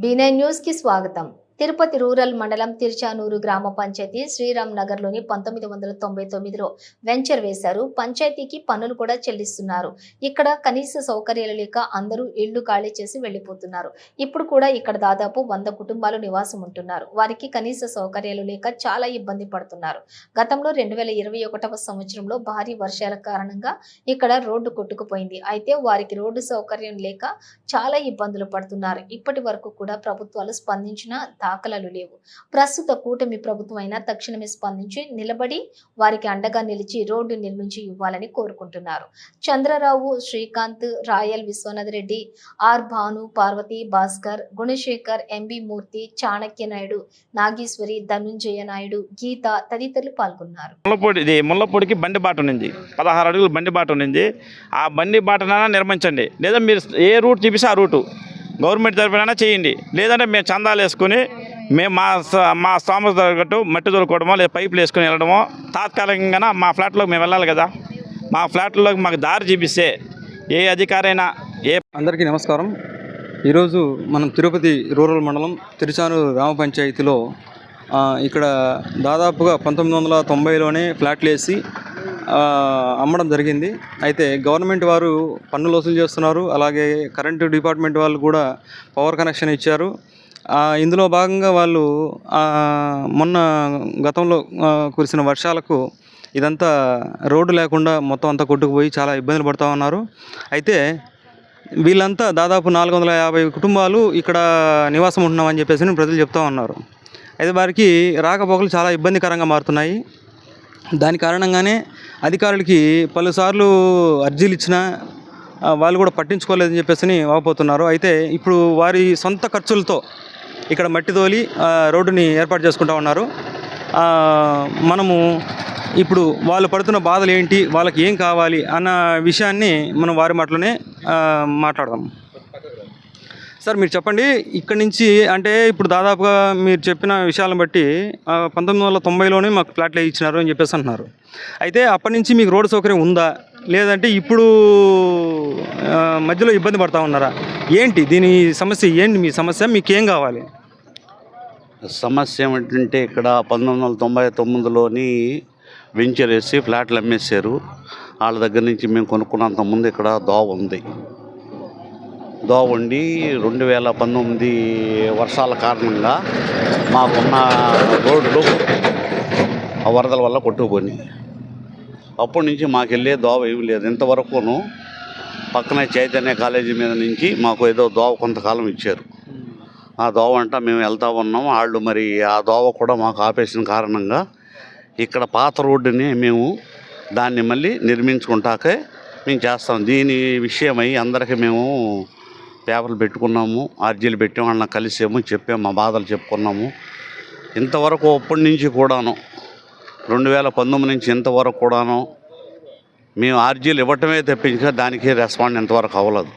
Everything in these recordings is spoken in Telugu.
బీనై న్యూస్ కి స్వాగతం తిరుపతి రూరల్ మండలం తిరుచానూరు గ్రామ పంచాయతీ శ్రీరామ్ నగర్లోని పంతొమ్మిది వందల తొంభై తొమ్మిదిలో వెంచర్ వేశారు. పంచాయతీకి పన్నులు కూడా చెల్లిస్తున్నారు. ఇక్కడ కనీస సౌకర్యాలు లేక అందరూ ఇళ్ళు ఖాళీ చేసి వెళ్ళిపోతున్నారు ఇప్పుడు కూడా ఇక్కడ దాదాపు వంద కుటుంబాలు నివాసం ఉంటున్నారు. వారికి కనీస సౌకర్యాలు లేక చాలా ఇబ్బంది పడుతున్నారు. గతంలో రెండు వేల ఇరవై ఒకటవ సంవత్సరంలో భారీ వర్షాల కారణంగా ఇక్కడ రోడ్డు కొట్టుకుపోయింది. అయితే వారికి రోడ్డు సౌకర్యం లేక చాలా ఇబ్బందులు పడుతున్నారు. ఇప్పటి వరకు కూడా ప్రభుత్వాలు స్పందించిన దాఖలాలు లేవు. ప్రస్తుత కూటమి ప్రభుత్వం అయినా తక్షణమే స్పందించి నిలబడి వారికి అండగా నిలిచి రోడ్డు నిర్మించి ఇవ్వాలని కోరుకుంటున్నారు. చంద్రరావు శ్రీకాంత్ రాయల్ విశ్వనాథ్ రెడ్డి ఆర్ భాను పార్వతి భాస్కర్ గుణశేఖర్ ఎంబి మూర్తి చాణక్య నాయుడు నాగేశ్వరి ధనుంజయ నాయుడు గీత తదితరులు పాల్గొన్నారు. ముల్లపొడి ఇది బండి బాట ఉంది పదహారు అడుగులు బండి బాట ఉంది ఆ బండి బాటనైనా నిర్మించండి. లేదా మీరు ఏ రూట్ చూపిస్తే ఆ రూటు. గవర్నమెంట్ తరఫున చేయండి. లేదంటే మేము చందాలు వేసుకొని మేము మా మా స్తోమత తగ్గట్టు మట్టి దొరకడమో లేదా పైపులు వేసుకుని వెళ్ళడమో తాత్కాలికంగా మా ఫ్లాట్లోకి మేము వెళ్ళాలి కదా. మా ఫ్లాట్లోకి మాకు దారి చూపిస్తే ఏ అధికారైనా ఏ అందరికీ నమస్కారం. ఈరోజు మనం తిరుపతి రూరల్ మండలం తిరుచానూరు గ్రామ పంచాయతీలో ఇక్కడ దాదాపుగా పంతొమ్మిది వందల తొంభైలోనే ఫ్లాట్లు వేసి అమ్మడం జరిగింది. అయితే గవర్నమెంట్ వారు పన్నులు వసూలు చేస్తున్నారు. అలాగే కరెంటు డిపార్ట్మెంట్ వాళ్ళు కూడా పవర్ కనెక్షన్ ఇచ్చారు. ఇందులో భాగంగా వాళ్ళు మొన్న గతంలో కురిసిన వర్షాలకు ఇదంతా రోడ్డు లేకుండా మొత్తం అంతా కొట్టుకుపోయి చాలా ఇబ్బందులు పడుతూ ఉన్నారు. అయితే వీళ్ళంతా దాదాపు నాలుగు వందల యాభై కుటుంబాలు ఇక్కడ నివాసం ఉంటున్నామని చెప్పేసి ప్రజలు చెప్తూ ఉన్నారు. అయితే వారికి రాకపోకలు చాలా ఇబ్బందికరంగా మారుతున్నాయి. దాని కారణంగానే అధికారులకి పలుసార్లు అర్జీలు ఇచ్చినా వాళ్ళు కూడా పట్టించుకోలేదని చెప్పేసి వాపోతున్నారు. అయితే ఇప్పుడు వారి సొంత ఖర్చులతో ఇక్కడ మట్టి తోలి రోడ్డుని ఏర్పాటు చేసుకుంటా ఉన్నారు. మనము ఇప్పుడు వాళ్ళు పడుతున్న బాధలు ఏంటి వాళ్ళకి ఏం కావాలి అన్న విషయాన్ని మనం వారి మాటలోనే మాట్లాడదాం. సార్ మీరు చెప్పండి ఇక్కడ నుంచి అంటే ఇప్పుడు దాదాపుగా మీరు చెప్పిన విషయాలను బట్టి పంతొమ్మిది వందల తొంభైలోనే మాకు ఫ్లాట్లు ఇచ్చినారు అని చెప్పేసి అంటున్నారు. అయితే అప్పటి నుంచి మీకు రోడ్డు సౌకర్యం ఉందా? లేదంటే ఇప్పుడు మధ్యలో ఇబ్బంది పడతా ఉన్నారా? ఏంటి దీని సమస్య ఏంటి మీ సమస్య? మీకు ఏం కావాలి? సమస్య ఏమిటంటే ఇక్కడ పంతొమ్మిది వందల తొంభై తొమ్మిదిలోని వెంచర్ వేసి ఫ్లాట్లు అమ్మేశారు. వాళ్ళ దగ్గర నుంచి మేము కొనుక్కున్నంత ముందు ఇక్కడ దోవ ఉంది. దోవ ఉండి రెండు వేల పంతొమ్మిది వర్షాల కారణంగా మాకున్న రోడ్లు ఆ వరదల వల్ల కొట్టుకుపోయినాయి. అప్పటి నుంచి మాకు వెళ్ళే దోవ ఏమీ లేదు. ఇంతవరకును పక్కనే చైతన్య కాలేజీ మీద నుంచి మాకు ఏదో దోవ కొంతకాలం ఇచ్చారు. ఆ దోవ అంట మేము వెళ్తా ఉన్నాం. వాళ్ళు మరి ఆ దోవ కూడా మాకు ఆపేసిన కారణంగా ఇక్కడ పాత రోడ్డుని మేము దాన్ని మళ్ళీ నిర్మించుకుంటాకే మేము చేస్తాం. దీని విషయమై అందరికీ మేము పేపర్లు పెట్టుకున్నాము అర్జీలు పెట్టాము వాళ్ళని కలిసాము చెప్పాము మా బాధలు చెప్పుకున్నాము. ఇంతవరకు అప్పటి నుంచి కూడాను రెండు వేల పంతొమ్మిది నుంచి ఇంతవరకు కూడాను మేము అర్జీలు ఇవ్వటమే తప్పించక దానికి రెస్పాండ్ ఇంతవరకు అవ్వలేదు.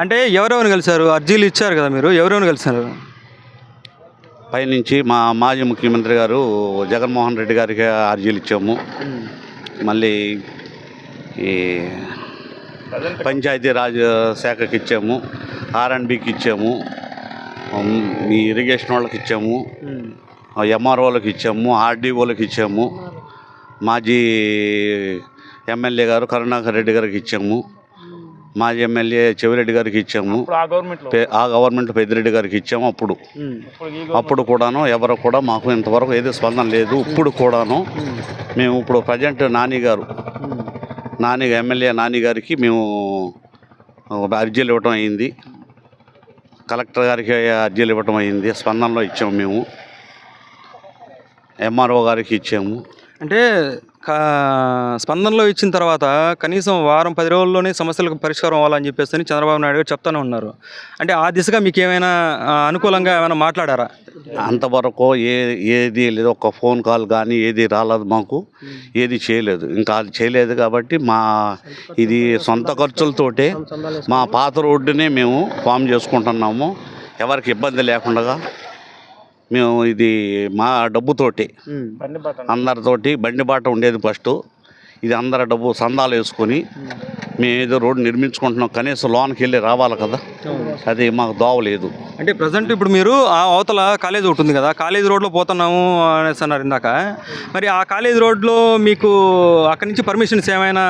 అంటే ఎవరెవరు కలిశారు? అర్జీలు ఇచ్చారు కదా మీరు ఎవరెవరు కలిశారు? పైనుంచి మా మాజీ ముఖ్యమంత్రి గారు జగన్మోహన్ రెడ్డి గారికి అర్జీలు ఇచ్చాము. మళ్ళీ ఈ పంచాయతీ రాజ్ శాఖకి ఇచ్చాము. ఆర్ఎండ్బికి ఇచ్చాము. ఈ ఇరిగేషన్ వాళ్ళకి ఇచ్చాము. ఎంఆర్ఓలకు ఇచ్చాము. ఆర్డీఓలకు ఇచ్చాము. మాజీ ఎమ్మెల్యే గారు కరుణాకర్ రెడ్డి గారికి ఇచ్చాము. మాజీ ఎమ్మెల్యే చెవిరెడ్డి గారికి ఇచ్చాము. ఆ గవర్నమెంట్ పెద్దిరెడ్డి గారికి ఇచ్చాము అప్పుడు. అప్పుడు కూడాను ఎవరు కూడా మాకు ఇంతవరకు ఏది స్పందన లేదు. ఇప్పుడు కూడాను మేము ఇప్పుడు ప్రజెంట్ నాని గారు నాని ఎమ్మెల్యే నాని గారికి మేము అర్జీలు ఇవ్వటం అయింది. కలెక్టర్ గారికి అర్జీలు ఇవ్వటం అయింది. స్పందనలో ఇచ్చాము మేము. ఎంఆర్ఓ గారికి ఇచ్చాము. అంటే స్పందనలో ఇచ్చిన తర్వాత కనీసం వారం పది రోజుల్లోనే సమస్యలకు పరిష్కారం అవ్వాలని చెప్పేసి అని చంద్రబాబు నాయుడు గారు చెప్తానే ఉన్నారు. అంటే ఆ దిశగా మీకు ఏమైనా అనుకూలంగా ఏమైనా మాట్లాడారా? అంతవరకు ఏ ఏది లేదు. ఒక ఫోన్ కాల్ కానీ ఏది రాలేదు మాకు. ఏది చేయలేదు. ఇంకా అది చేయలేదు కాబట్టి మా ఇది సొంత ఖర్చులతోటే మా పాత రోడ్డునే మేము ఫామ్ చేసుకుంటున్నాము. ఎవరికి ఇబ్బంది లేకుండా మేము ఇది మా డబ్బుతోటి బండి బాట అందరితోటి బండి బాట ఉండేది ఫస్ట్. ఇది అందరి డబ్బు సందాలు వేసుకొని మేము ఏదో రోడ్డు నిర్మించుకుంటున్నాం కనీసం లోనికి వెళ్ళి రావాలి కదా. అది మాకు దోవ లేదు. అంటే ప్రజెంట్ ఇప్పుడు మీరు ఆ అవతల కాలేజ్ ఒకటి ఉంది కదా కాలేజ్ రోడ్లో పోతున్నాము అనేసి అన్నారు ఇందాక. మరి ఆ కాలేజ్ రోడ్లో మీకు అక్కడి నుంచి పర్మిషన్స్ ఏమైనా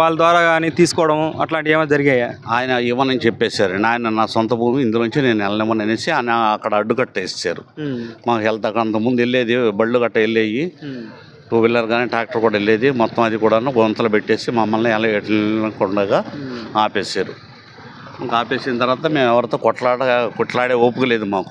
వాళ్ళ ద్వారా కానీ తీసుకోవడం అట్లాంటివి ఏమైనా జరిగాయా? ఆయన ఇవ్వనని చెప్పేశారు. ఆయన నా సొంత భూమి ఇందులోంచి నేను వెళ్ళనివ్వను అనేసి ఆయన అక్కడ అడ్డుకట్ట వేసారు మాకు వెళ్తాక అంతకుముందు వెళ్ళేది బళ్ళు గట్ట వెళ్ళేవి టూ వీలర్ కానీ ట్రాక్టర్ కూడా వెళ్ళేది. మొత్తం అది కూడా గుంతలు పెట్టేసి మమ్మల్ని ఎలా ఎట్లకుండగా ఆపేసారు ఇంకా ఆపేసిన తర్వాత మేము ఎవరితో కొట్లాడ కొట్లాడే ఓపిక లేదు మాకు.